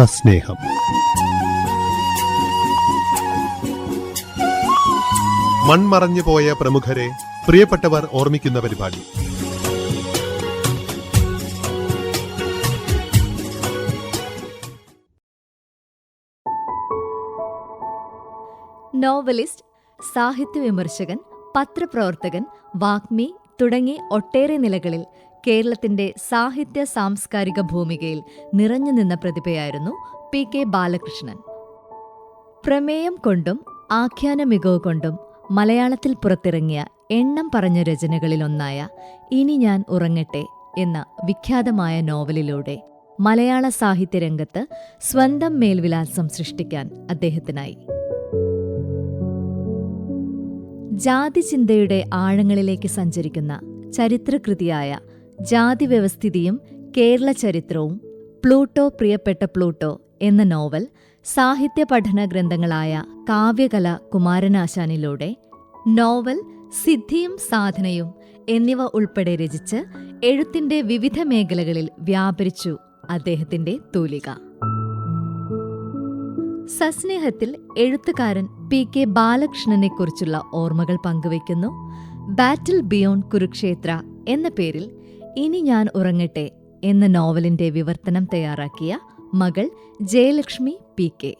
സസ്നേഹം. മൺമറഞ്ഞു പോയ പ്രമുഖരെ പ്രിയപ്പെട്ടവർ ഓർമ്മിക്കുന്ന പരിപാടി. നോവലിസ്റ്റ് സാഹിത്യ വിമർശകൻ പത്രപ്രവർത്തകൻ വാഗ്മി തുടങ്ങി ഒട്ടേറെ നിലകളിൽ കേരളത്തിന്റെ സാഹിത്യ സാംസ്കാരിക ഭൂമികയിൽ നിറഞ്ഞു നിന്ന പ്രതിഭയായിരുന്നു പി കെ ബാലകൃഷ്ണൻ. പ്രമേയം കൊണ്ടും ആഖ്യാന മികവ് കൊണ്ടും മലയാളത്തിൽ പുറത്തിറങ്ങിയ എണ്ണം പറഞ്ഞ രചനകളിലൊന്നായ ഇനി ഞാൻ ഉറങ്ങട്ടെ എന്ന വിഖ്യാതമായ നോവലിലൂടെ മലയാള സാഹിത്യരംഗത്ത് സ്വന്തം മേൽവിലാസം സൃഷ്ടിക്കാൻ അദ്ദേഹത്തിനായി. ജാതി ചിന്തയുടെ ആഴങ്ങളിലേക്ക് സഞ്ചരിക്കുന്ന ചരിത്രകൃതിയായ ജാതി വ്യവസ്ഥിതിയും കേരള ചരിത്രവും പ്ലൂട്ടോ പ്രിയപ്പെട്ട പ്ലൂട്ടോ എന്ന നോവൽ സാഹിത്യ പഠന ഗ്രന്ഥങ്ങളായ കാവ്യകല കുമാരനാശാനിലൂടെ നോവൽ സിദ്ധിയും സാധനയും എന്നിവ ഉൾപ്പെടെ രചിച്ച് എഴുത്തിന്റെ വിവിധ മേഖലകളിൽ വ്യാപരിച്ചു അദ്ദേഹത്തിന്റെ തൂലിക. സസ്നേഹത്തിൽ എഴുത്തുകാരൻ പി കെ ബാലകൃഷ്ണനെക്കുറിച്ചുള്ള ഓർമ്മകൾ പങ്കുവയ്ക്കുന്നു. ബാറ്റിൽ ബിയോണ്ട് കുരുക്ഷേത്ര എന്ന പേരിൽ ഇനി ഞാൻ ഉറങ്ങട്ടെ എന്ന നോവലിന്റെ വിവർത്തനം തയ്യാറാക്കിയ മകൾ ജയലക്ഷ്മി പി കെ.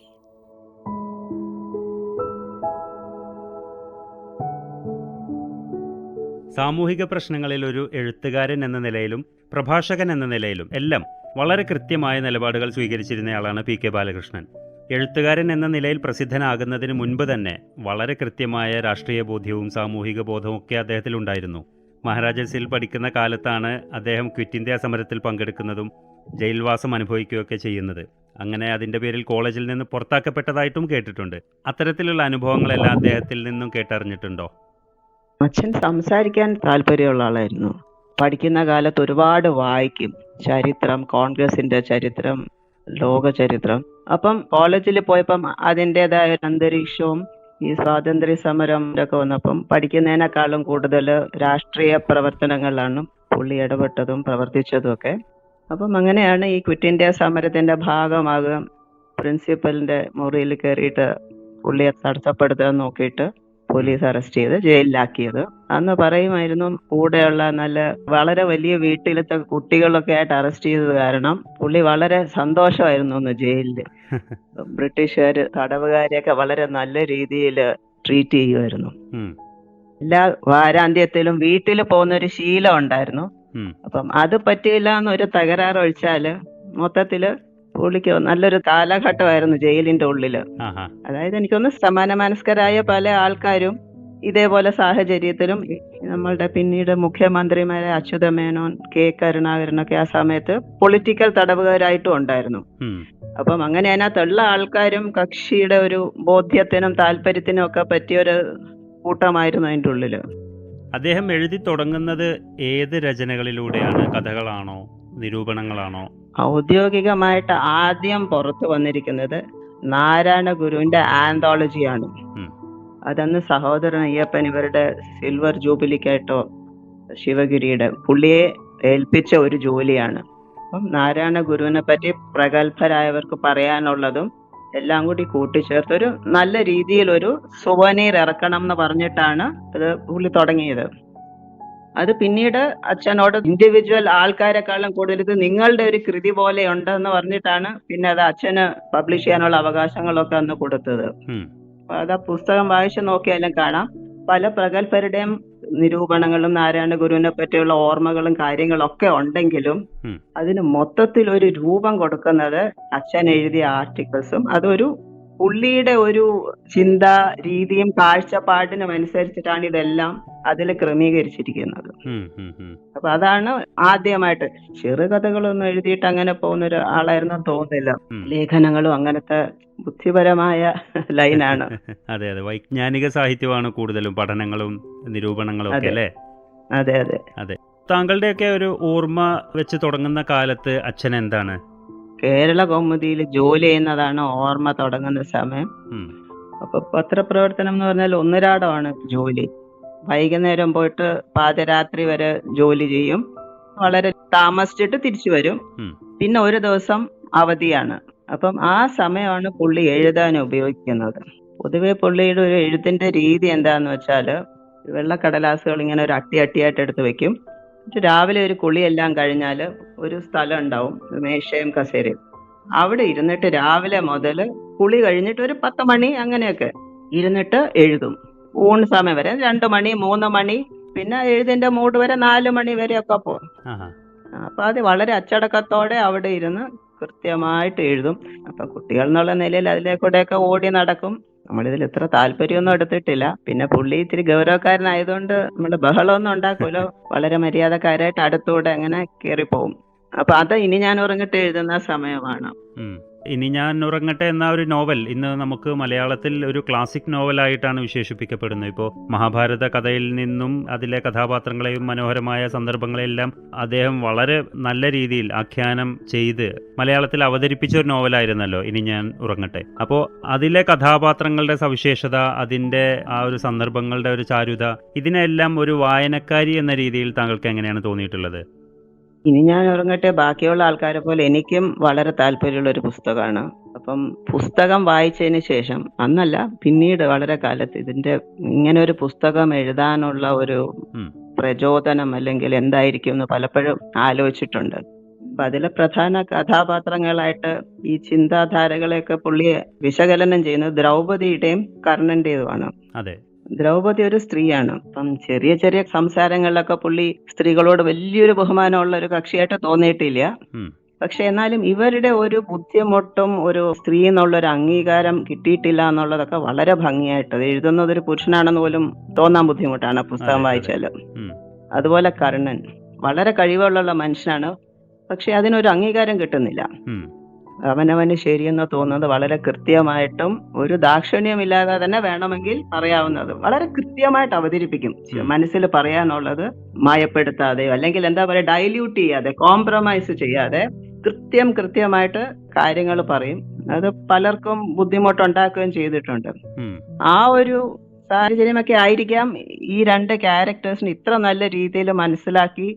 സാമൂഹിക പ്രശ്നങ്ങളിൽ ഒരു എഴുത്തുകാരൻ എന്ന നിലയിലും പ്രഭാഷകൻ എന്ന നിലയിലും എല്ലാം വളരെ കൃത്യമായ നിലപാടുകൾ സ്വീകരിച്ചിരുന്നയാളാണ് പി കെ ബാലകൃഷ്ണൻ. എഴുത്തുകാരൻ എന്ന നിലയിൽ പ്രസിദ്ധനാകുന്നതിന് മുൻപ് തന്നെ വളരെ കൃത്യമായ രാഷ്ട്രീയ ബോധ്യവും സാമൂഹിക ബോധവും ഒക്കെ അദ്ദേഹത്തിലുണ്ടായിരുന്നു. മഹാരാജാസിൽ പഠിക്കുന്ന കാലത്താണ് അദ്ദേഹം ക്വിറ്റ് ഇന്ത്യ സമരത്തിൽ പങ്കെടുക്കുന്നതും ജയിൽവാസം അനുഭവിക്കുകയൊക്കെ ചെയ്യുന്നത്. അങ്ങനെ അതിന്റെ പേരിൽ കോളേജിൽ നിന്ന് പുറത്താക്കപ്പെട്ടതായിട്ടും കേട്ടിട്ടുണ്ട്. അത്തരത്തിലുള്ള അനുഭവങ്ങളെല്ലാം അദ്ദേഹത്തിൽ നിന്നും കേട്ടറിഞ്ഞിട്ടുണ്ടോ? അച്ഛൻ സംസാരിക്കാൻ താല്പര്യമുള്ള ആളായിരുന്നു. പഠിക്കുന്ന കാലത്ത് ഒരുപാട് വായിക്കും. ചരിത്രം കോൺഗ്രസിന്റെ ചരിത്രം ലോക ചരിത്രം അപ്പം കോളേജിൽ പോയപ്പം അതിന്റെതായ അന്തരീക്ഷവും ഈ സ്വാതന്ത്ര്യ സമരം ഒക്കെ വന്നപ്പം പഠിക്കുന്നതിനേക്കാളും കൂടുതൽ രാഷ്ട്രീയ പ്രവർത്തനങ്ങളിലാണ് പുള്ളി ഇടപെട്ടതും പ്രവർത്തിച്ചതും ഒക്കെ. അപ്പം അങ്ങനെയാണ് ഈ ക്വിറ്റ് ഇന്ത്യ സമരത്തിന്റെ ഭാഗമാകാൻ പ്രിൻസിപ്പലിന്റെ മുറിയിൽ കയറിയിട്ട് പുള്ളിയെ തടസ്സപ്പെടുത്താൻ നോക്കിയിട്ട് പോലീസ് അറസ്റ്റ് ചെയ്ത് ജയിലിലാക്കിയത്. അന്ന് പറയുമായിരുന്നു കൂടെയുള്ള നല്ല വളരെ വലിയ വീട്ടിലത്തെ കുട്ടികളൊക്കെ ആയിട്ട് അറസ്റ്റ് ചെയ്തത് കാരണം പുള്ളി വളരെ സന്തോഷമായിരുന്നു അന്ന് ജയിലിൽ. ബ്രിട്ടീഷുകാര് തടവുകാരെയൊക്കെ വളരെ നല്ല രീതിയിൽ ട്രീറ്റ് ചെയ്യുമായിരുന്നു. എല്ലാ വാരാന്ത്യത്തിലും വീട്ടിൽ പോകുന്ന ഒരു ശീലം ഉണ്ടായിരുന്നു. അപ്പം അത് പറ്റിയില്ല എന്നൊരു തകരാറ് ഒഴിച്ചാൽ മൊത്തത്തിൽ പുള്ളിക്ക് നല്ലൊരു കാലഘട്ടമായിരുന്നു ജയിലിന്റെ ഉള്ളിൽ. അതായത് എനിക്കൊന്ന് സമാന മനസ്കരായ പല ആൾക്കാരും ഇതേപോലെ സാഹചര്യത്തിലും നമ്മളുടെ പിന്നീട് മുഖ്യമന്ത്രിമാരെ അച്യുത മേനോൻ കെ കരുണാകരനൊക്കെ ആ സമയത്ത് പൊളിറ്റിക്കൽ തടവുകാരായിട്ടും ഉണ്ടായിരുന്നു. അപ്പം അങ്ങനെ അതിനകത്തുള്ള ആൾക്കാരും കക്ഷിയുടെ ഒരു ബോധ്യത്തിനും താല്പര്യത്തിനും ഒക്കെ പറ്റിയൊരു കൂട്ടമായിരുന്നു അതിന്റെ ഉള്ളിൽ. അദ്ദേഹം എഴുതി തുടങ്ങുന്നത് ഏത് രചനകളിലൂടെയാണ് കഥകളാണോ? നിരൂപണങ്ങളാണോ? ഔദ്യോഗികമായിട്ട് ആദ്യം പുറത്തു വന്നിരിക്കുന്നത് നാരായണ ഗുരുവിന്റെ ആന്തോളജിയാണ് അതന്ന് സഹോദരൻ അയ്യപ്പൻ ഇവരുടെ സിൽവർ ജൂബിലിക്കായിട്ടോ ശിവഗിരിയുടെ പുള്ളിയെ ഏൽപ്പിച്ച ഒരു ജോലിയാണ്. അപ്പം നാരായണ ഗുരുവിനെ പറ്റി പ്രഗത്ഭരായവർക്ക് പറയാനുള്ളതും എല്ലാം കൂടി കൂട്ടിച്ചേർത്ത് ഒരു നല്ല രീതിയിൽ ഒരു സുവനീർ ഇറക്കണം എന്ന് പറഞ്ഞിട്ടാണ് ഇത് പുള്ളി തുടങ്ങിയത്. അത് പിന്നീട് അച്ഛനോട് ഇൻഡിവിജ്വൽ ആൾക്കാരെക്കാളും കൂടുതൽ ഇത് നിങ്ങളുടെ ഒരു കൃതി പോലെ ഉണ്ടെന്ന് പറഞ്ഞിട്ടാണ് പിന്നെ അത് അച്ഛന് പബ്ലിഷ് ചെയ്യാനുള്ള അവകാശങ്ങളൊക്കെ അന്ന് കൊടുത്തത്. അപ്പൊ അത് ആ പുസ്തകം വായിച്ചു നോക്കിയാലും കാണാം. പല പ്രഗത്ഭരുടെയും നിരൂപണങ്ങളും നാരായണ ഗുരുവിനെ പറ്റിയുള്ള ഓർമ്മകളും കാര്യങ്ങളും ഒക്കെ ഉണ്ടെങ്കിലും അതിന് മൊത്തത്തിൽ ഒരു രൂപം കൊടുക്കുന്നത് അച്ഛൻ എഴുതിയ ആർട്ടിക്കിൾസും അതൊരു പുള്ളിയുടെ ഒരു ചിന്ത രീതിയും കാഴ്ചപ്പാടിനും അനുസരിച്ചിട്ടാണ് ഇതെല്ലാം അതിൽ ക്രമീകരിച്ചിരിക്കുന്നത്. അപ്പൊ അതാണ് ആദ്യമായിട്ട് ചെറുകഥകളൊന്നും എഴുതിയിട്ട് അങ്ങനെ പോകുന്ന ഒരു ആളായിരുന്നു തോന്നുന്നില്ല. ലേഖനങ്ങളും അങ്ങനത്തെ ബുദ്ധിപരമായ ലൈനാണ്. അതെ അതെ. വൈജ്ഞാനിക സാഹിത്യമാണ് കൂടുതലും പഠനങ്ങളും നിരൂപണങ്ങളും ഒക്കെ അതെ. അല്ലേ? അതെ. അതെ. താങ്കളുടെയൊക്കെ ഒരു ഓർമ്മ വെച്ച് തുടങ്ങുന്ന കാലത്ത് അച്ഛൻ എന്താണ്? കേരള കൗമുദിയിൽ ജോലി ചെയ്യുന്നതാണ് ഓർമ്മ തുടങ്ങുന്ന സമയം. അപ്പൊ പത്രപ്രവർത്തനം എന്ന് പറഞ്ഞാൽ ഒന്നരാടമാണ് ജോലി. വൈകുന്നേരം പോയിട്ട് പാതിരാത്രി വരെ ജോലി ചെയ്യും. വളരെ താമസിച്ചിട്ട് തിരിച്ചു വരും. പിന്നെ ഒരു ദിവസം അവധിയാണ്. അപ്പം ആ സമയമാണ് പുള്ളി എഴുതാൻ ഉപയോഗിക്കുന്നത്. പൊതുവെ പുള്ളിയുടെ ഒരു എഴുത്തിന്റെ രീതി എന്താന്ന് വെച്ചാൽ വെള്ളക്കടലാസുകൾ ഇങ്ങനെ ഒരു അട്ടി അട്ടിയായിട്ട് എടുത്ത് വെക്കും. രാവിലെ ഒരു കുളിയെല്ലാം കഴിഞ്ഞാൽ ഒരു സ്ഥലം ഉണ്ടാവും മേശയും കസേരയും. അവിടെ ഇരുന്നിട്ട് രാവിലെ മുതൽ കുളി കഴിഞ്ഞിട്ട് ഒരു പത്ത് മണി അങ്ങനെയൊക്കെ ഇരുന്നിട്ട് എഴുതും. ഊണ് സമയം വരെ രണ്ട് മണി മൂന്ന് മണി പിന്നെ എഴുതിന്റെ മൂട് വരെ നാല് മണി വരെ ഒക്കെ പോകും അപ്പൊ അത് വളരെ അച്ചടക്കത്തോടെ അവിടെ ഇരുന്ന് കൃത്യമായിട്ട് എഴുതും. അപ്പൊ കുട്ടികൾ എന്നുള്ള നിലയിൽ അതിലേക്കൂടെയൊക്കെ ഓടി നടക്കും. നമ്മളിതിൽ ഇത്ര താല്പര്യമൊന്നും എടുത്തിട്ടില്ല. പിന്നെ പുള്ളി ഇത്തിരി ഗൗരവക്കാരനായതുകൊണ്ട് നമ്മൾ ബഹളമൊന്നും ഉണ്ടാക്കുമല്ലോ വളരെ മര്യാദക്കാരായിട്ട് അടുത്തൂടെ അങ്ങനെ കയറിപ്പോവും. അപ്പൊ അത് ഇനി ഞാൻ ഉറങ്ങിട്ട് എഴുതുന്ന സമയമാണ്. ഇനി ഞാൻ ഉറങ്ങട്ടെ എന്ന ഒരു നോവൽ. ഇന്ന് നമുക്ക് മലയാളത്തിൽ ഒരു ക്ലാസിക് നോവലായിട്ടാണ് വിശേഷിപ്പിക്കപ്പെടുന്നത്. ഇപ്പോൾ മഹാഭാരത കഥയിൽ നിന്നും അതിലെ കഥാപാത്രങ്ങളെയും മനോഹരമായ സന്ദർഭങ്ങളെല്ലാം അദ്ദേഹം വളരെ നല്ല രീതിയിൽ ആഖ്യാനം ചെയ്ത് മലയാളത്തിൽ അവതരിപ്പിച്ച ഒരു നോവലായിരുന്നല്ലോ. ഇനി ഞാൻ ഉറങ്ങട്ടെ. അപ്പോൾ അതിലെ കഥാപാത്രങ്ങളുടെ സവിശേഷത അതിന്റെ ആ ഒരു സന്ദർഭങ്ങളുടെ ഒരു ചാരുത ഇതിനെല്ലാം ഒരു വായനക്കാരി എന്ന രീതിയിൽ താങ്കൾക്ക് എങ്ങനെയാണ് തോന്നിയിട്ടുള്ളത്? ഇനി ഞാൻ ഉറങ്ങട്ടെ ബാക്കിയുള്ള ആൾക്കാരെ പോലെ എനിക്കും വളരെ താല്പര്യമുള്ള ഒരു പുസ്തകമാണ്. അപ്പം പുസ്തകം വായിച്ചതിന് ശേഷം അന്നല്ല പിന്നീട് വളരെ കാലത്ത് ഇതിന്റെ ഇങ്ങനെ ഒരു പുസ്തകം എഴുതാനുള്ള ഒരു. പ്രചോദനം അല്ലെങ്കിൽ എന്തായിരിക്കും എന്ന് പലപ്പോഴും ആലോചിച്ചിട്ടുണ്ട്. അപ്പൊ അതിലെ പ്രധാന കഥാപാത്രങ്ങളായിട്ട് ഈ ചിന്താധാരകളെയൊക്കെ പുള്ളിയെ വിശകലനം ചെയ്യുന്നത് ദ്രൗപതിയുടെയും കർണന്റേതുമാണ് അതെ. ദ്രൗപദി ഒരു സ്ത്രീയാണ്. അപ്പം ചെറിയ ചെറിയ സംസാരങ്ങളിലൊക്കെ പുള്ളി സ്ത്രീകളോട് വലിയൊരു ബഹുമാനമുള്ള ഒരു കക്ഷിയായിട്ട് തോന്നിയിട്ടില്ല. പക്ഷെ എന്നാലും ഇവരുടെ ഒരു ബുദ്ധിമുട്ടും ഒരു സ്ത്രീ എന്നുള്ള ഒരു അംഗീകാരം കിട്ടിയിട്ടില്ല എന്നുള്ളതൊക്കെ വളരെ ഭംഗിയായിട്ട്. എഴുതുന്നത് ഒരു പുരുഷനാണെന്ന് പോലും തോന്നാൻ ബുദ്ധിമുട്ടാണ് പുസ്തകം ഉം. അതുപോലെ കർണൻ. വളരെ കഴിവുള്ള മനുഷ്യനാണ്. പക്ഷെ അതിനൊരു അംഗീകാരം കിട്ടുന്നില്ല. അവനവന് ശരിയെന്ന് തോന്നുന്നത് വളരെ കൃത്യമായിട്ടും ഒരു ദാക്ഷിണ്യമില്ലാതെ തന്നെ വേണമെങ്കിൽ പറയാവുന്നത് വളരെ കൃത്യമായിട്ട് അവതരിപ്പിക്കും. മനസ്സിൽ പറയാനുള്ളത് മായപ്പെടുത്താതെയോ അല്ലെങ്കിൽ എന്താ പറയുക ഡൈല്യൂട്ട് ചെയ്യാതെ കോംപ്രമൈസ് ചെയ്യാതെ കൃത്യം കൃത്യമായിട്ട് കാര്യങ്ങൾ പറയും. അത് പലർക്കും ബുദ്ധിമുട്ടുണ്ടാക്കുകയും ചെയ്തിട്ടുണ്ട്. ആ ഒരു സാഹചര്യമൊക്കെ ആയിരിക്കാം ഈ രണ്ട് ക്യാരക്ടേഴ്സിന് ഇത്ര നല്ല രീതിയിൽ മനസ്സിലാക്കി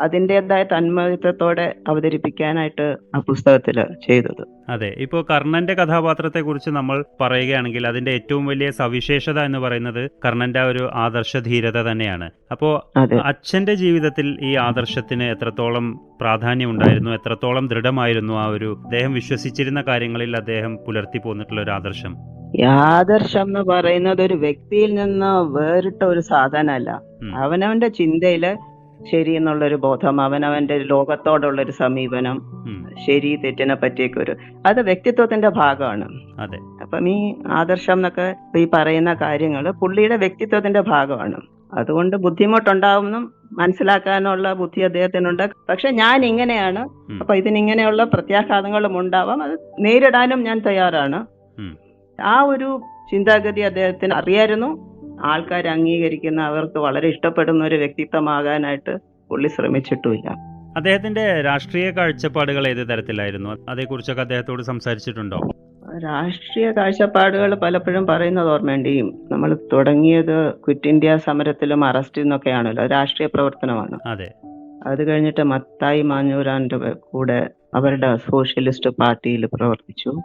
അതിന്റെതായ തന്മയത്വത്തോടെ അവതരിപ്പിക്കാനായിട്ട് ആ പുസ്തകത്തിൽ ചെയ്തത്. അതെ ഇപ്പോൾ കർണന്റെ കഥാപാത്രത്തെ കുറിച്ച് നമ്മൾ പറയുകയാണെങ്കിൽ അതിന്റെ ഏറ്റവും വലിയ സവിശേഷത എന്ന് പറയുന്നത് കർണന്റെ ആ ഒരു ആദർശധീരത തന്നെയാണ്. അപ്പോ അച്ഛന്റെ ജീവിതത്തിൽ ഈ ആദർശത്തിന് എത്രത്തോളം പ്രാധാന്യം ഉണ്ടായിരുന്നു എത്രത്തോളം ദൃഢമായിരുന്നു ആ ഒരു അദ്ദേഹം വിശ്വസിച്ചിരുന്ന കാര്യങ്ങളിൽ അദ്ദേഹം പുലർത്തി പോന്നിട്ടുള്ള ഒരു ആദർശം? ആദർശം എന്ന് പറയുന്നത് ഒരു വ്യക്തിയിൽ നിന്ന് വേറിട്ട ഒരു സാധനമല്ല. അവനവന്റെ ചിന്തയിൽ ശരി എന്നുള്ളൊരു ബോധം അവനവന്റെ ലോകത്തോടുള്ള ഒരു സമീപനം. ശരി തെറ്റിനെ പറ്റിയൊക്കെ ഒരു അത് വ്യക്തിത്വത്തിന്റെ ഭാഗമാണ്. അപ്പം ഈ ആദർശം എന്നൊക്കെ ഈ പറയുന്ന കാര്യങ്ങൾ പുള്ളിയുടെ വ്യക്തിത്വത്തിന്റെ ഭാഗമാണ്. അതുകൊണ്ട് ബുദ്ധിമുട്ടുണ്ടാവുമെന്നും മനസ്സിലാക്കാനുള്ള ബുദ്ധി അദ്ദേഹത്തിനുണ്ട്. പക്ഷെ ഞാൻ ഇങ്ങനെയാണ്. അപ്പൊ ഇതിനിങ്ങനെയുള്ള പ്രത്യാഘാതങ്ങളും ഉണ്ടാവാം. അത് നേരിടാനും ഞാൻ തയ്യാറാണ്. ആ ഒരു ചിന്താഗതി അദ്ദേഹത്തിന് അറിയായിരുന്നു. ആൾക്കാർ അംഗീകരിക്കുന്ന അവർക്ക് വളരെ ഇഷ്ടപ്പെടുന്ന ഒരു വ്യക്തിത്വമാകാനായിട്ട് പുള്ളി ശ്രമിച്ചിട്ടുമില്ല. അദ്ദേഹത്തിന്റെ രാഷ്ട്രീയ കാഴ്ചപ്പാടുകൾ ഏത് തരത്തിലായിരുന്നു? അതേക്കുറിച്ചൊക്കെ അദ്ദേഹത്തോട് സംസാരിച്ചിട്ടുണ്ടോ? രാഷ്ട്രീയ കാഴ്ചപ്പാടുകൾ പലപ്പോഴും പറയുന്നത് ഓർമ്മയുണ്ട് ഈ നമ്മൾ തുടങ്ങിയത് ക്വിറ്റ് ഇന്ത്യ സമരത്തിലും അറസ്റ്റിൽ നിന്നൊക്കെയാണല്ലോ. രാഷ്ട്രീയ പ്രവർത്തനമാണ്. അതെ. അത് കഴിഞ്ഞിട്ട് മത്തായി മാഞ്ഞൂരാന്റെ കൂടെ അവരുടെ സോഷ്യലിസ്റ്റ് പാർട്ടിയിൽ പ്രവർത്തിച്ചു.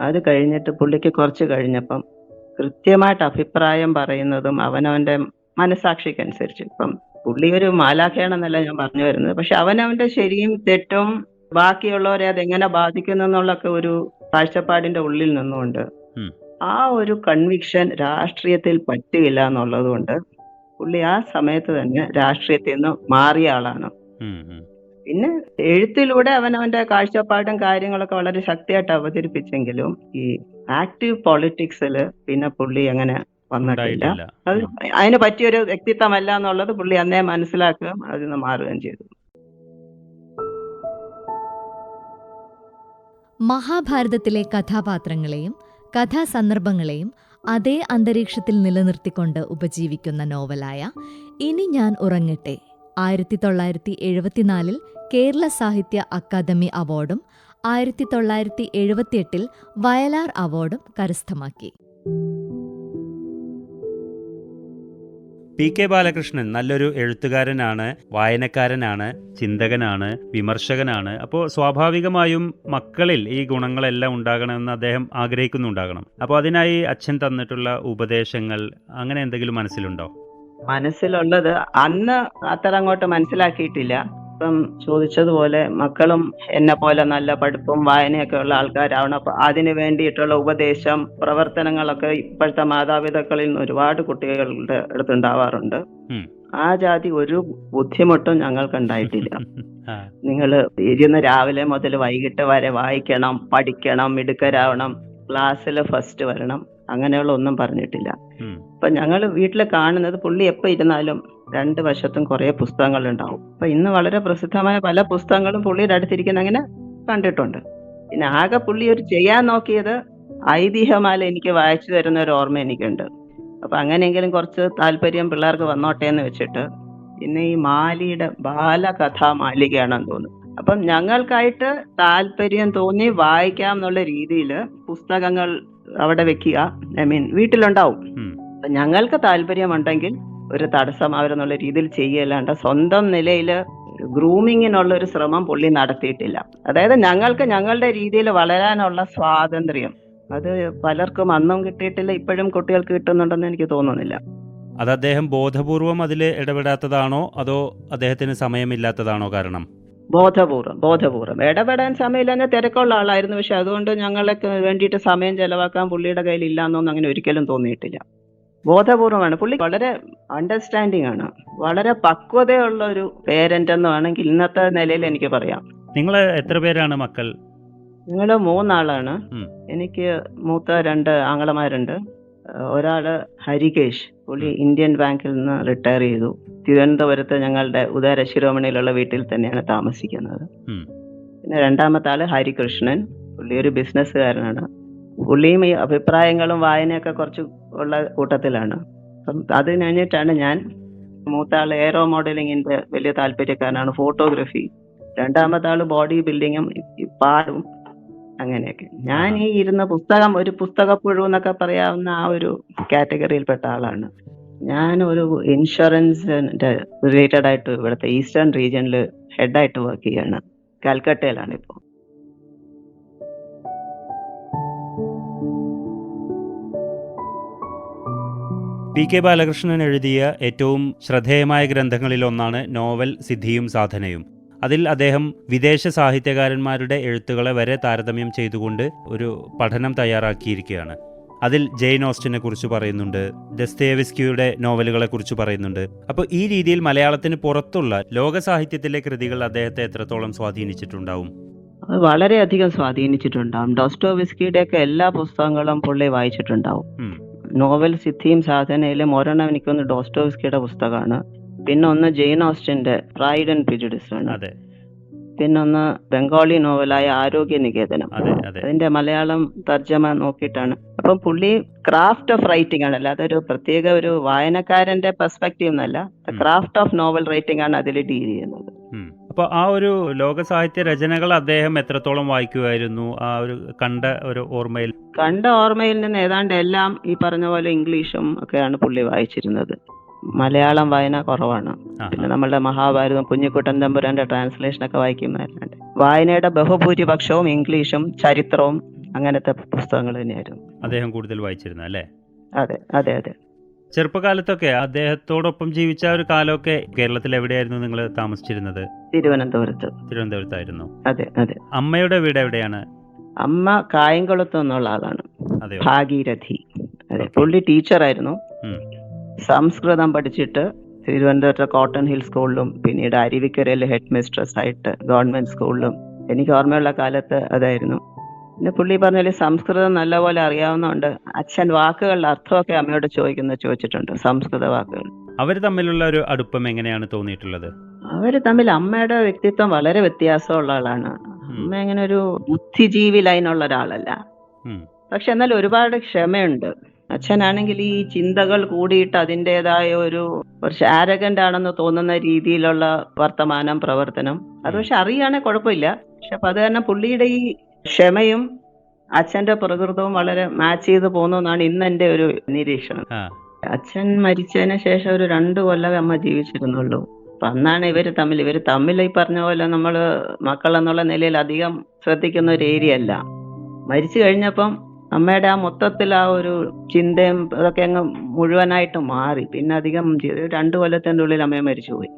അത് കഴിഞ്ഞിട്ട് പുള്ളിക്ക് കുറച്ച് കഴിഞ്ഞപ്പം കൃത്യമായിട്ട് അഭിപ്രായം പറയുന്നതും അവനവന്റെ മനസാക്ഷിക്കനുസരിച്ച്. ഇപ്പം പുള്ളി ഒരു മാലാഖയാണെന്നല്ല ഞാൻ പറഞ്ഞു വരുന്നത്. പക്ഷെ അവനവന്റെ ശരിയും തെറ്റും ബാക്കിയുള്ളവരെ അതെങ്ങനെ ബാധിക്കുന്നു എന്നുള്ളൊക്കെ ഒരു കാഴ്ചപ്പാടിന്റെ ഉള്ളിൽ നിന്നുകൊണ്ട് ആ ഒരു കൺവിക്ഷൻ രാഷ്ട്രീയത്തിൽ പറ്റുകയില്ല എന്നുള്ളത് കൊണ്ട് പുള്ളി ആ സമയത്ത് തന്നെ രാഷ്ട്രീയത്തിൽ നിന്ന് മാറിയ ആളാണ്. പിന്നെ എഴുത്തിലൂടെ അവൻ അവന്റെ കാഴ്ചപ്പാടും കാര്യങ്ങളൊക്കെ വളരെ ശക്തിയായിട്ട് അവതരിപ്പിച്ചെങ്കിലും ഈ ആക്റ്റീവ് പൊളിറ്റിക്സിൽ പിന്നെ പുള്ളി അങ്ങനെ വന്നിട്ടില്ല. അത്. അതിന് പറ്റിയൊരു വ്യക്തിത്വമല്ല എന്നുള്ളത് പുള്ളി അന്നേ മനസ്സിലാക്കുകയും അതിൽ നിന്ന് മാറുകയും ചെയ്തു. മഹാഭാരതത്തിലെ കഥാപാത്രങ്ങളെയും കഥാസന്ദർഭങ്ങളെയും അതേ അന്തരീക്ഷത്തിൽ നിലനിർത്തിക്കൊണ്ട് ഉപജീവിക്കുന്ന നോവലായ ഇനി ഞാൻ ഉറങ്ങട്ടെ ആയിരത്തി തൊള്ളായിരത്തി എഴുപത്തിനാലിൽ കേരള സാഹിത്യ അക്കാദമി അവാർഡും ആയിരത്തി തൊള്ളായിരത്തി എഴുപത്തിയെട്ടിൽ വയലാർ അവാർഡും കരസ്ഥമാക്കി. പി കെ ബാലകൃഷ്ണൻ നല്ലൊരു എഴുത്തുകാരനാണ് വായനക്കാരനാണ് ചിന്തകനാണ് വിമർശകനാണ്. അപ്പോൾ സ്വാഭാവികമായും മക്കളിൽ ഈ ഗുണങ്ങളെല്ലാം ഉണ്ടാകണമെന്ന് അദ്ദേഹം ആഗ്രഹിക്കുന്നുണ്ടാകണം. അപ്പോൾ അതിനായി അച്ഛൻ തന്നിട്ടുള്ള ഉപദേശങ്ങൾ അങ്ങനെ എന്തെങ്കിലും മനസ്സിലുണ്ടോ? മനസ്സിലുള്ളത് അന്ന് അത്ര അങ്ങോട്ട് മനസ്സിലാക്കിയിട്ടില്ല. ഇപ്പം ചോദിച്ചതുപോലെ മക്കളും എന്നെ പോലെ നല്ല പഠിപ്പും വായനയൊക്കെ ഉള്ള ആൾക്കാരാവണം. അപ്പൊ അതിന് വേണ്ടിയിട്ടുള്ള ഉപദേശം പ്രവർത്തനങ്ങളൊക്കെ ഇപ്പോഴത്തെ മാതാപിതാക്കളിൽ നിന്ന് ഒരുപാട് കുട്ടികളുടെ അടുത്തുണ്ടാവാറുണ്ട്. ആ ജാതി ഒരു ബുദ്ധിമുട്ടും ഞങ്ങൾക്ക് ഉണ്ടായിട്ടില്ല. നിങ്ങൾ ഇരുന്ന് രാവിലെ മുതൽ വൈകിട്ട് വരെ വായിക്കണം പഠിക്കണം മിടുക്കരാവണം ക്ലാസ്സിൽ ഫസ്റ്റ് വരണം അങ്ങനെയുള്ള ഒന്നും പറഞ്ഞിട്ടില്ല. അപ്പൊ ഞങ്ങൾ വീട്ടിൽ കാണുന്നത് പുള്ളി എപ്പോ ഇരുന്നാലും രണ്ട് വശത്തും കുറേ പുസ്തകങ്ങൾ ഉണ്ടാവും അപ്പൊ ഇന്ന് വളരെ പ്രസിദ്ധമായ പല പുസ്തകങ്ങളും പുള്ളിയുടെ അടുത്തിരിക്കുന്ന അങ്ങനെ കണ്ടിട്ടുണ്ട്. പിന്നെ ആകെ പുള്ളി ഒരു ചെയ്യാൻ നോക്കിയത് ഐതിഹ്യമാല എനിക്ക് വായിച്ചു തരുന്ന ഒരു ഓർമ്മ എനിക്കുണ്ട്. അപ്പൊ അങ്ങനെയെങ്കിലും കുറച്ച് താല്പര്യം പിള്ളേർക്ക് വന്നോട്ടെ എന്ന് വെച്ചിട്ട് പിന്നെ ഈ മാലിയുടെ ബാലകഥാ മാലികയാണെന്ന് തോന്നുന്നു. അപ്പം ഞങ്ങൾക്കായിട്ട് താല്പര്യം തോന്നി വായിക്കാം എന്നുള്ള രീതിയിൽ പുസ്തകങ്ങൾ അവിടെ വെക്കുക. ഐ മീൻ വീട്ടിലുണ്ടാവും. ഞങ്ങൾക്ക് താല്പര്യമുണ്ടെങ്കിൽ ഒരു തടസ്സമാവരെന്നുള്ള രീതിയിൽ ചെയ്യലാണ്ട് സ്വന്തം നിലയിൽ ഗ്രൂമിങ്ങിനുള്ള ഒരു ശ്രമം പുള്ളി നടത്തിയിട്ടില്ല. അതായത് ഞങ്ങൾക്ക് ഞങ്ങളുടെ രീതിയിൽ വളരാനുള്ള സ്വാതന്ത്ര്യം. അത് പലർക്കും അന്നും കിട്ടിയിട്ടില്ല ഇപ്പോഴും കുട്ടികൾക്ക് കിട്ടുന്നുണ്ടെന്ന് എനിക്ക് തോന്നുന്നില്ല. അത് അദ്ദേഹം ബോധപൂർവം അതിൽ ഇടപെടാത്തതാണോ? അതോ അദ്ദേഹത്തിന് സമയമില്ലാത്തതാണോ കാരണം? ബോധപൂർവം ബോധപൂർവം. ഇടപെടാൻ സമയമില്ല തന്നെ തിരക്കുള്ള ആളായിരുന്നു. പക്ഷെ അതുകൊണ്ട് ഞങ്ങൾക്ക് വേണ്ടിയിട്ട് സമയം ചെലവാക്കാൻ പുള്ളിയുടെ കയ്യിൽ ഇല്ലാന്നൊന്നും അങ്ങനെ ഒരിക്കലും തോന്നിയിട്ടില്ല. ബോധപൂർവമാണ്. പുള്ളി വളരെ അണ്ടർസ്റ്റാൻഡിങ് ആണ്. വളരെ പക്വതയുള്ള ഒരു പേരന്റ് എന്ന് വേണമെങ്കിൽ ഇന്നത്തെ നിലയിൽ എനിക്ക് പറയാം. നിങ്ങൾ എത്ര പേരാണ് മക്കൾ? നിങ്ങൾ മൂന്നാളാണ്. എനിക്ക് മൂത്ത രണ്ട് ആങ്ങളമാരുണ്ട്. ഒരാൾ ഹരികേഷ്. പുള്ളി ഇന്ത്യൻ ബാങ്കിൽ നിന്ന് റിട്ടയർ ചെയ്തു. തിരുവനന്തപുരത്ത് ഞങ്ങളുടെ ഉദാര ശിരോമണിയിലുള്ള വീട്ടിൽ തന്നെയാണ് താമസിക്കുന്നത്. പിന്നെ രണ്ടാമത്തെ ആൾ ഹരികൃഷ്ണൻ. പുള്ളി ഒരു ബിസിനസ്സുകാരനാണ് പുള്ളിയും ഈ അഭിപ്രായങ്ങളും വായനയൊക്കെ കുറച്ച് ഉള്ള കൂട്ടത്തിലാണ്. അപ്പം അത് കഴിഞ്ഞിട്ടാണ് ഞാൻ മൂത്ത ആൾ എയറോ മോഡലിങ്ങിന്റെ വലിയ താല്പര്യക്കാരനാണ്. ഫോട്ടോഗ്രഫി രണ്ടാമത്തെ ആൾ ബോഡി ബിൽഡിങ്ങും പാടും അങ്ങനെയൊക്കെ. ഞാൻ ഈ ഇരുന്ന പുസ്തകം ഒരു പുസ്തകപ്പുഴു എന്നൊക്കെ പറയാവുന്ന ആ ഒരു കാറ്റഗറിയിൽപ്പെട്ട ആളാണ്. ഞാൻ ഒരു ഇൻഷുറൻസിന്റെ റിലേറ്റഡ് ആയിട്ട് ഇവിടുത്തെ ഈസ്റ്റേൺ റീജിയനിൽ ഹെഡായിട്ട് വർക്ക് ചെയ്യാണ്. കൽക്കട്ടയിലാണ് ഇപ്പോൾ. പി കെ ബാലകൃഷ്ണൻ എഴുതിയ ഏറ്റവും ശ്രദ്ധേയമായ ഗ്രന്ഥങ്ങളിൽ ഒന്നാണ് നോവൽ സിദ്ധിയും സാധനയും. അതിൽ അദ്ദേഹം വിദേശ സാഹിത്യകാരന്മാരുടെ എഴുത്തുകളെ വരെ താരതമ്യം ചെയ്തുകൊണ്ട് ഒരു പഠനം തയ്യാറാക്കിയിരിക്കുകയാണ്. അതിൽ ജെയിൻ ഓസ്റ്റിനെ കുറിച്ച് പറയുന്നുണ്ട് ദസ്തേവിസ്കിയുടെ നോവലുകളെ കുറിച്ച് പറയുന്നുണ്ട്. അപ്പോൾ ഈ രീതിയിൽ മലയാളത്തിന് പുറത്തുള്ള ലോക സാഹിത്യത്തിലെ കൃതികൾ അദ്ദേഹത്തെ എത്രത്തോളം സ്വാധീനിച്ചിട്ടുണ്ടാവും? വളരെയധികം സ്വാധീനിച്ചിട്ടുണ്ടാവും. ഡോസ്റ്റോവിസ്കിയുടെ ഒക്കെ എല്ലാ പുസ്തകങ്ങളും പുള്ളി വായിച്ചിട്ടുണ്ടാവും. നോവൽ സിദ്ധിയും സാധനയിലും ഒരെണ്ണം എനിക്കൊന്ന് ഡോസ്റ്റോവിസ്കിയുടെ പുസ്തകമാണ്. പിന്നെ ഒന്ന് ജെയിൻ ഓസ്റ്റിന്റെ പ്രൈഡ് ആൻഡ് പ്രിജുഡിസ് ആണ്. അതെ പിന്നെ ബംഗാളി നോവലായ ആരോഗ്യ നികേതനം. അതെ അതെ. അതിന്റെ മലയാളം തർജമ നോക്കിയിട്ടാണ്. അപ്പം പുള്ളി ക്രാഫ്റ്റ് ഓഫ് റൈറ്റിംഗ് ആണ്. അതൊരു ഒരു പ്രത്യേക ഒരു വായനക്കാരന്റെ പെർസ്പെക്റ്റീവ് എന്നല്ല ക്രാഫ്റ്റ് ഓഫ് നോവൽ റൈറ്റിംഗ് ആണ് അതിൽ ഡീൽ ചെയ്യുന്നത്. അപ്പൊ അപ്പോൾ ആ ഒരു ലോക സാഹിത്യ രചനകൾ അദ്ദേഹം എത്രത്തോളം വായിക്കുമായിരുന്നു? ആ ഒരു കണ്ട ഒരു ഓർമ്മയിൽ? കണ്ട ഓർമ്മയിൽ നിന്ന് ഏതാണ്ട് എല്ലാം ഈ പറഞ്ഞ പോലെ ഇംഗ്ലീഷും ഒക്കെയാണ് പുള്ളി വായിച്ചിരുന്നത്. മലയാളം വായന കുറവാണ്. പിന്നെ നമ്മളുടെ മഹാഭാരതം കുഞ്ഞിക്കുട്ടൻ തമ്പുരാന്റെ ട്രാൻസ്ലേഷൻ ഒക്കെ വായിക്കുന്നതല്ലാണ്ട് വായനയുടെ ബഹുഭൂരിപക്ഷവും ഇംഗ്ലീഷും ചരിത്രവും അങ്ങനത്തെ പുസ്തകങ്ങൾ തന്നെയായിരുന്നു. അദ്ദേഹം കൂടുതൽ വായിച്ചിരുന്നു അല്ലേ? അതെ അതെ അതെ. ചെറുപ്പകാലത്തൊക്കെ അദ്ദേഹത്തോടൊപ്പം ജീവിച്ച ഒരു കാലമൊക്കെ കേരളത്തിൽ എവിടെയായിരുന്നു നിങ്ങൾ താമസിച്ചിരുന്നത്? തിരുവനന്തപുരത്ത്. തിരുവനന്തപുരത്തായിരുന്നു. അതെ അതെ. അമ്മയുടെ വീട് എവിടെയാണ്? അമ്മ കായംകുളത്ത് നിന്നുള്ള ആളാണ്. ഭാഗീരഥി. അതെ. പുള്ളി ടീച്ചറായിരുന്നു. സംസ്കൃതം പഠിച്ചിട്ട് തിരുവനന്തപുരത്തെ കോട്ടൺ ഹിൽ സ്കൂളിലും പിന്നീട് അരുവിക്കരയിൽ ഹെഡ് മിസ്ട്രസ് ആയിട്ട് ഗവൺമെന്റ് സ്കൂളിലും. എനിക്ക് ഓർമ്മയുള്ള കാലത്ത് അതായിരുന്നു. പിന്നെ പുള്ളി പറഞ്ഞാൽ സംസ്കൃതം നല്ലപോലെ അറിയാവുന്നതുകൊണ്ട് അച്ഛൻ വാക്കുകളുടെ അർത്ഥമൊക്കെ അമ്മയോട് ചോദിക്കുന്നത് ചോദിച്ചിട്ടുണ്ട് സംസ്കൃത വാക്കുകൾ. അവർ തമ്മിലുള്ള ഒരു അടുപ്പം എങ്ങനെയാണ് തോന്നിയിട്ടുള്ളത്? അവർ തമ്മിൽ അമ്മയുടെ വ്യക്തിത്വം വളരെ വ്യത്യാസമുള്ള ആളാണ്. അമ്മ എങ്ങനെ ഒരു ബുദ്ധിജീവി ലൈനുള്ള ഒരാളല്ല. പക്ഷെ എന്നാൽ ഒരുപാട് ക്ഷമയുണ്ട്. അച്ഛനാണെങ്കിൽ ഈ ചിന്തകൾ കൂടിയിട്ട് അതിന്റെതായ ഒരു കുറച്ച് ആരകന്റ് ആണെന്ന് തോന്നുന്ന രീതിയിലുള്ള വർത്തമാനം പ്രവർത്തനം. അത് പക്ഷെ അറിയുകയാണെങ്കിൽ കുഴപ്പമില്ല. പക്ഷെ അപ്പൊ അത് കാരണം പുള്ളിയുടെ ഈ ക്ഷമയും അച്ഛന്റെ പ്രകൃതവും വളരെ മാച്ച് ചെയ്ത് പോകുന്നു എന്നാണ് ഇന്ന് എന്റെ ഒരു നിരീക്ഷണം. അച്ഛൻ മരിച്ചതിന് ശേഷം ഒരു രണ്ടു കൊല്ലമേ അമ്മ ജീവിച്ചിരുന്നുള്ളൂ. അപ്പൊ അന്നാണ് ഇവർ തമ്മിൽ ഇവർ തമ്മിൽ ഈ പറഞ്ഞ പോലെ നമ്മൾ മക്കൾ എന്നുള്ള നിലയിൽ അധികം ശ്രദ്ധിക്കുന്ന ഒരു ഏരിയ അല്ല. മരിച്ചു കഴിഞ്ഞപ്പം അമ്മയുടെ ആ മൊത്തത്തിൽ ആ ഒരു ചിന്തയും അതൊക്കെ അങ്ങ് മുഴുവനായിട്ട് മാറി. പിന്നെ അധികം രണ്ടു കൊല്ലത്തിന്റെ ഉള്ളിൽ അമ്മയെ മരിച്ചുപോയി.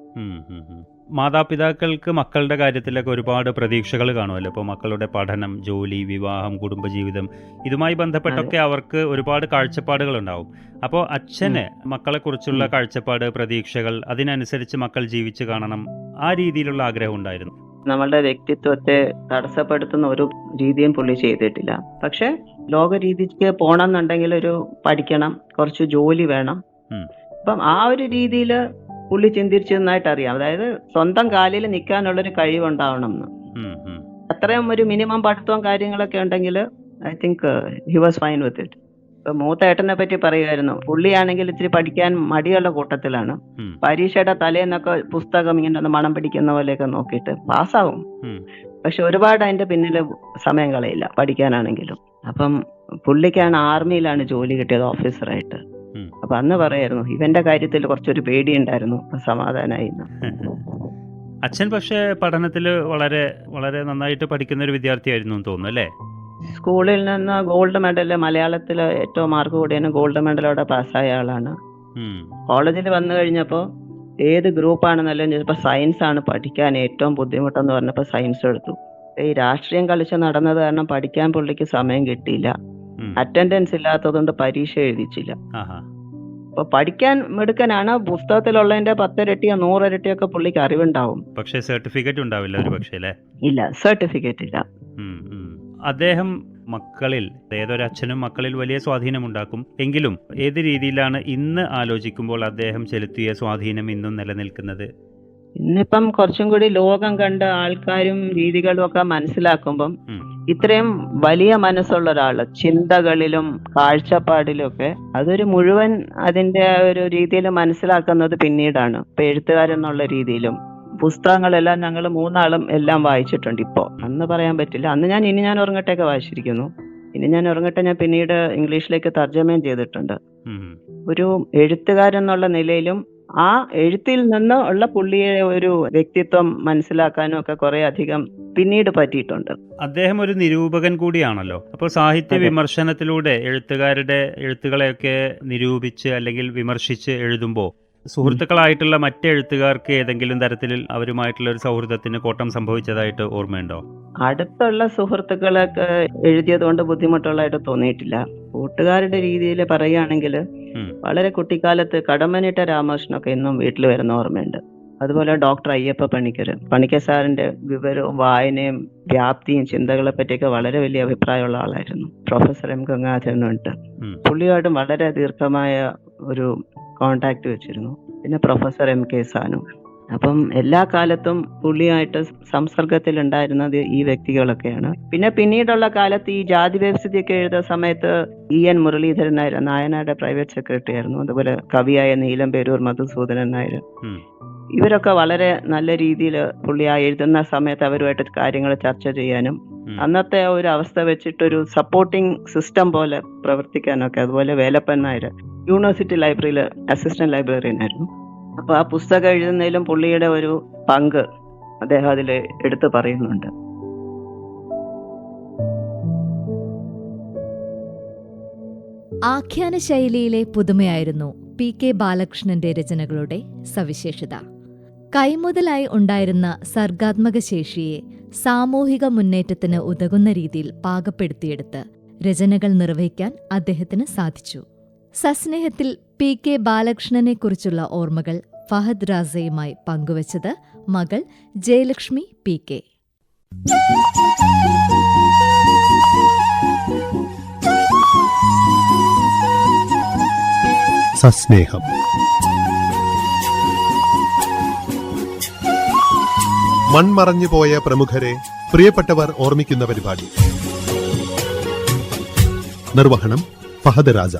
മാതാപിതാക്കൾക്ക് മക്കളുടെ കാര്യത്തിലൊക്കെ ഒരുപാട് പ്രതീക്ഷകൾ കാണുമല്ലോ? ഇപ്പോൾ മക്കളുടെ പഠനം ജോലി വിവാഹം കുടുംബജീവിതം ഇതുമായി ബന്ധപ്പെട്ടൊക്കെ അവർക്ക് ഒരുപാട് കാഴ്ചപ്പാടുകൾ ഉണ്ടാവും. അപ്പോൾ അച്ഛന് മക്കളെക്കുറിച്ചുള്ള. കാഴ്ചപ്പാട് പ്രതീക്ഷകൾ അതിനനുസരിച്ച് മക്കൾ ജീവിച്ചു കാണണം ആ രീതിയിലുള്ള ആഗ്രഹം ഉണ്ടായിരുന്നു. നമ്മളുടെ വ്യക്തിത്വത്തെ തടസ്സപ്പെടുത്തുന്ന ഒരു രീതിയും പുള്ളി ചെയ്തിട്ടില്ല. പക്ഷെ ലോക രീതിക്ക് പോകണം എന്നുണ്ടെങ്കിൽ ഒരു പഠിക്കണം കുറച്ച് ജോലി വേണം. അപ്പം ആ ഒരു രീതിയിൽ പുള്ളി ചിന്തിച്ചതായിട്ട് അറിയാം. അതായത് സ്വന്തം കാലിൽ നിൽക്കാനുള്ളൊരു കഴിവുണ്ടാവണം എന്ന്. അത്രയും ഒരു മിനിമം പഠിത്തവും കാര്യങ്ങളൊക്കെ ഉണ്ടെങ്കിൽ I think he was fine with it. ഇപ്പൊ മൂത്ത ഏട്ടനെ പറ്റി പറയുമായിരുന്നു പുള്ളിയാണെങ്കിൽ ഇത്തിരി പഠിക്കാൻ മടിയുള്ള കൂട്ടത്തിലാണ്. പരീക്ഷയുടെ തലേന്നൊക്കെ പുസ്തകം ഇങ്ങനെ ഒന്ന് മണം പിടിക്കുന്ന പോലെയൊക്കെ നോക്കിയിട്ട് പാസ്സാവും. പക്ഷെ ഒരുപാട് അതിന്റെ പിന്നിൽ സമയം കളയില്ല പഠിക്കാനാണെങ്കിലും. അപ്പം പുള്ളിക്കാണ് ആർമിയിലാണ് ജോലി കിട്ടിയത് ഓഫീസറായിട്ട്. അപ്പൊ അന്ന് പറയായിരുന്നു ഇവന്റെ കാര്യത്തിൽ കുറച്ചൊരു പേടി ഉണ്ടായിരുന്നു സമാധാനായി. അച്ഛൻ പക്ഷേ പഠനത്തിൽ വളരെ വളരെ നന്നായിട്ട് പഠിക്കുന്ന ഒരു വിദ്യാർത്ഥിയായിരുന്നു തോന്നുന്നു അല്ലേ? സ്കൂളിൽ നിന്ന് ഗോൾഡ് മെഡൽ മലയാളത്തിൽ ഏറ്റവും മാർക്ക് കൂടിയതിന് ഗോൾഡ് മെഡലോടെ പാസ്സായ ആളാണ്. കോളേജിൽ വന്നു കഴിഞ്ഞപ്പോൾ ഏത് ഗ്രൂപ്പാണെന്നല്ല ചിലപ്പോൾ സയൻസ് ആണ് പഠിക്കാൻ ഏറ്റവും ബുദ്ധിമുട്ടെന്ന് പറഞ്ഞപ്പോൾ സയൻസ് എടുത്തു. ഈ രാഷ്ട്രീയം കളിച്ച് നടന്നത് കാരണം പഠിക്കാൻ പുള്ളിക്ക് സമയം കിട്ടിയില്ല. അറ്റൻഡൻസ് ഇല്ലാത്തതുകൊണ്ട് പരീക്ഷ എഴുതിച്ചില്ല. അപ്പൊ പഠിക്കാൻ മിടുക്കനാണ്. പുസ്തകത്തിലുള്ളതിന്റെ പത്തിരട്ടിയോ നൂറിരട്ടിയോ ഒക്കെ പുള്ളിക്ക് അറിവുണ്ടാവും. പക്ഷേ സർട്ടിഫിക്കറ്റ് ഉണ്ടാവില്ല ഒരു പക്ഷേ ഇല്ല സർട്ടിഫിക്കറ്റ് ഇല്ല. അദ്ദേഹം മക്കളിൽ ഏതൊരു അച്ഛനും മക്കളിൽ വലിയ സ്വാധീനമുണ്ടാക്കും എങ്കിലും ഏത് രീതിയിലാണ് ഇന്ന് ആലോചിക്കുമ്പോൾ അദ്ദേഹം ചെലുത്തിയ സ്വാധീനം ഇന്നും നിലനിൽക്കുന്നത്? ഇന്നിപ്പം കുറച്ചും കൂടി ലോകം കണ്ട ആൾക്കാരും രീതികളും ഒക്കെ മനസ്സിലാക്കുമ്പം ഇത്രയും വലിയ മനസ്സുള്ള ഒരാൾ ചിന്തകളിലും കാഴ്ചപ്പാടിലും ഒക്കെ അതൊരു മുഴുവൻ അതിന്റെ ഒരു രീതിയിൽ മനസ്സിലാക്കുന്നത് പിന്നീടാണ്. ഇപ്പൊ എഴുത്തുകാരെന്നുള്ള രീതിയിലും പുസ്തകങ്ങളെല്ലാം ഞങ്ങൾ മൂന്നാളും എല്ലാം വായിച്ചിട്ടുണ്ട് ഇപ്പോൾ. അന്ന് പറയാൻ പറ്റില്ല. അന്ന് ഞാൻ ഇനി ഞാൻ ഉറങ്ങട്ടെയൊക്കെ വായിച്ചിരിക്കുന്നു. ഇനി ഞാൻ ഉറങ്ങട്ടെ ഞാൻ പിന്നീട് ഇംഗ്ലീഷിലേക്ക് തർജമയും ചെയ്തിട്ടുണ്ട്. ഒരു ഒരു എഴുത്തുകാരെന്നുള്ള നിലയിലും ആ എഴുത്തിൽ നിന്ന് ഉള്ള പുള്ളിയെ ഒരു വ്യക്തിത്വം മനസ്സിലാക്കാനും ഒക്കെ കുറെ അധികം പിന്നീട് പറ്റിയിട്ടുണ്ട്. അദ്ദേഹം ഒരു നിരൂപകൻ കൂടിയാണല്ലോ. അപ്പോൾ സാഹിത്യ വിമർശനത്തിലൂടെ എഴുത്തുകാരുടെ എഴുത്തുകളെയൊക്കെ നിരൂപിച്ച് അല്ലെങ്കിൽ വിമർശിച്ച് എഴുതുമ്പോൾ സുഹൃത്തുക്കളായിട്ടുള്ള മറ്റ് എഴുത്തുകാർക്ക് ഏതെങ്കിലും തരത്തിൽ അവരുമായിട്ടുള്ള ഒരു സൗഹൃദത്തിന് കോട്ടം സംഭവിച്ചതായിട്ട് ഓർമ്മയുണ്ടോ? അടുത്തുള്ള സുഹൃത്തുക്കളൊക്കെ എഴുതിയത് കൊണ്ട് ബുദ്ധിമുട്ടുള്ളതായിട്ട് തോന്നിയിട്ടില്ല. കൂട്ടുകാരുടെ രീതിയിൽ പറയുകയാണെങ്കിൽ. വളരെ കുട്ടിക്കാലത്ത് രാമകൃഷ്ണൻ രാമകൃഷ്ണനൊക്കെ ഇന്നും വീട്ടിൽ വരുന്ന ഓർമ്മയുണ്ട്. അതുപോലെ ഡോക്ടർ അയ്യപ്പ പണിക്കർ പണിക്കർ സാറിന്റെ വിവരവും വായനയും വ്യാപ്തിയും ചിന്തകളെ പറ്റിയൊക്കെ വളരെ വലിയ അഭിപ്രായമുള്ള ആളായിരുന്നു. പ്രൊഫസർ എം ഗംഗാധരനുണ്ട് പുള്ളിയോടും വളരെ ദീർഘമായ ഒരു കോണ്ടാക്ട് വെച്ചിരുന്നു. പിന്നെ പ്രൊഫസർ എം കെ സാനു. അപ്പം എല്ലാ കാലത്തും പുള്ളിയായിട്ട് സംസർഗത്തിൽ ഉണ്ടായിരുന്നത് ഈ വ്യക്തികളൊക്കെയാണ്. പിന്നെ പിന്നീടുള്ള കാലത്ത് ഈ ജാതി വ്യവസ്ഥിതിയൊക്കെ എഴുതുന്ന സമയത്ത് ഇ എൻ മുരളീധരനായിരുന്നു നായനാരുടെ പ്രൈവറ്റ് സെക്രട്ടറി ആയിരുന്നു. അതുപോലെ കവിയായ നീലം പേരൂർ മധുസൂദനൻ നായർ. ഇവരൊക്കെ വളരെ നല്ല രീതിയിൽ പുള്ളി ആ എഴുതുന്ന സമയത്ത് അവരുമായിട്ട് കാര്യങ്ങൾ ചർച്ച ചെയ്യാനും അന്നത്തെ ഒരു അവസ്ഥ വെച്ചിട്ടൊരു സപ്പോർട്ടിംഗ് സിസ്റ്റം പോലെ പ്രവർത്തിക്കാനൊക്കെ അതുപോലെ വേലപ്പൻ നായർ. യൂണിവേഴ്സിറ്റി ലൈബ്രറിയിൽ അസിസ്റ്റന്റ് ലൈബ്രറിയൻ ആയിരുന്നു. അപ്പൊ ആ പുസ്തകം എഴുതുന്നതിലും പുള്ളിയുടെ ഒരു പങ്ക് അദ്ദേഹം അതിൽ എടുത്തു പറയുന്നുണ്ട്. ആഖ്യാന ശൈലിയിലെ പുതുമയായിരുന്നു പി കെ ബാലകൃഷ്ണന്റെ രചനകളുടെ സവിശേഷത. കൈമുതലായി ഉണ്ടായിരുന്ന സർഗാത്മക ശേഷിയെ സാമൂഹിക മുന്നേറ്റത്തിന് ഉതകുന്ന രീതിയിൽ പാകപ്പെടുത്തിയെടുത്ത് രചനകൾ നിർവഹിക്കാൻ അദ്ദേഹത്തിന് സാധിച്ചു. സസ്നേഹത്തിൽ പി കെ ബാലകൃഷ്ണനെക്കുറിച്ചുള്ള ഓർമ്മകൾ ഫഹദ് റാസയുമായി പങ്കുവച്ചത് മകൾ ജയലക്ഷ്മി പി കെ. സസ്നേഹം. മൺമറഞ്ഞു പോയ പ്രമുഖരെ പ്രിയപ്പെട്ടവർ ഓർമ്മിക്കുന്ന പരിപാടി. നിർവഹണം ഫഹദ് രാജ